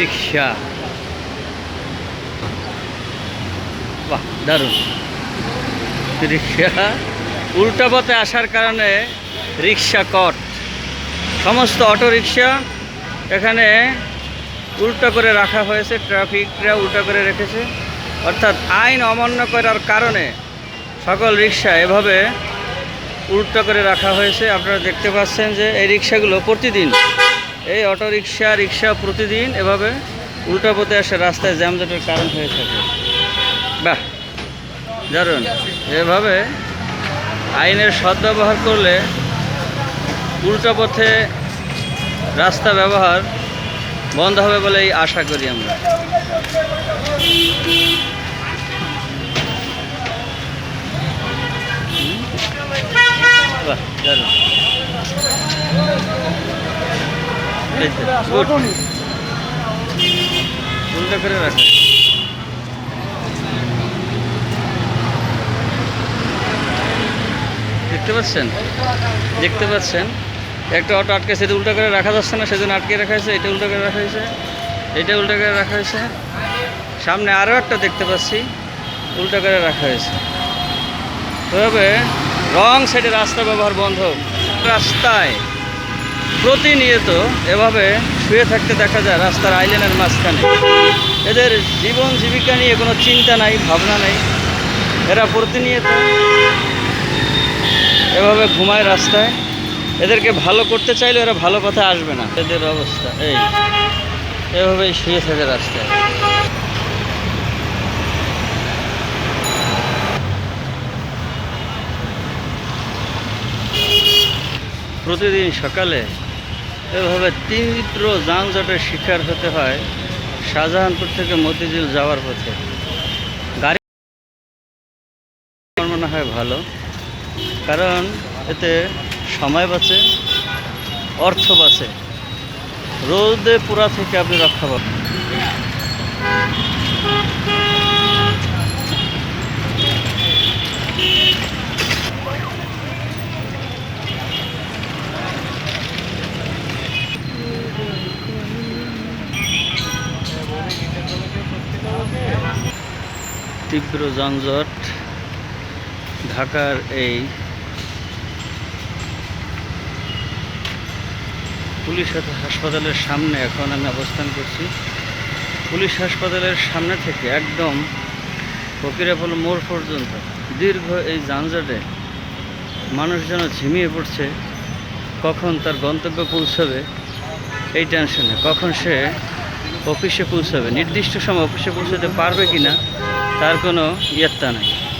রিক্সা। বাহ, দারুণ। রিক্সা উল্টা পথে আসার কারণে রিক্সা কট। সমস্ত অটো রিক্সা এখানে উল্টো করে রাখা হয়েছে, ট্রাফিকরা উল্টো করে রেখেছে। অর্থাৎ আইন অমান্য করার কারণে সকল রিক্সা এভাবে উল্টো করে রাখা হয়েছে। আপনারা দেখতে পাচ্ছেন যে এই রিক্সাগুলো প্রতিদিন এই অটো রিক্সা রিক্সা প্রতিদিন এভাবে উল্টো পথে আসে, রাস্তায় জ্যামজটের কারণ হয়ে থাকে। বাহ, দারুণ। এভাবে আইনের সদ্ব্যবহার করলে উল্টো পথে রাস্তা ব্যবহার বন্ধ হবে বলেই আশা করি আমরা। বাহ, দারুণ. উল্টো করে রাখা দেখতে পাচ্ছেন? দেখতে পাচ্ছেন? একটা অটো আটকে সেটা উল্টো করে রাখা যাচ্ছে না সেজন্য আটকে রাখা হয়েছে এটা উল্টো করে রাখা হয়েছে এটা উল্টো করে রাখা হয়েছে। সামনে আরও একটা দেখতে পাচ্ছি উল্টো করে রাখা হয়েছে। তবে রং সাইডে রাস্তা ব্যবহার বন্ধ। রাস্তায় প্রতিনিয়ত এভাবে শুয়ে থাকতে দেখা যায় রাস্তার আইল্যান্ডের মাঝখানে। এদের জীবন জীবিকা নিয়ে কোনো চিন্তা নাই, ভাবনা নেই। এরা প্রতিনিয়ত এভাবে ঘুমায় রাস্তায়। এদেরকে ভালো করতে চাইলে এরা ভালো পথে আসবে না। এদের অবস্থা এই, এভাবেই শুয়ে থাকে রাস্তায়। প্রতিদিন সকালে এভাবে তীব্র যানজটের শিকার হতে হয় শাহজাহানপুর থেকে মতিঝিল যাওয়ার পথে। গাড়ি আমার মনে হয় ভালো, কারণ এতে সময় বাঁচে, অর্থ বাঁচে। রোদে পুরা থেকে আপনি রক্ষা পাবেন। তীব্র যানজট ঢাকার এই পুলিশ হাসপাতালের সামনে এখন আমি অবস্থান করছি। পুলিশ হাসপাতালের সামনে থেকে একদম ফকিরাপল মোড় পর্যন্ত দীর্ঘ এই যানজটে মানুষ যেন ঝিমিয়ে পড়ছে, কখন তার গন্তব্যে পৌঁছাবে এই টেনশনে কখন সে অফিসে পৌঁছাবে, নির্দিষ্ট সময় অফিসে পৌঁছাতে পারবে কি না তার কোনো ইয়ত্তা নেই।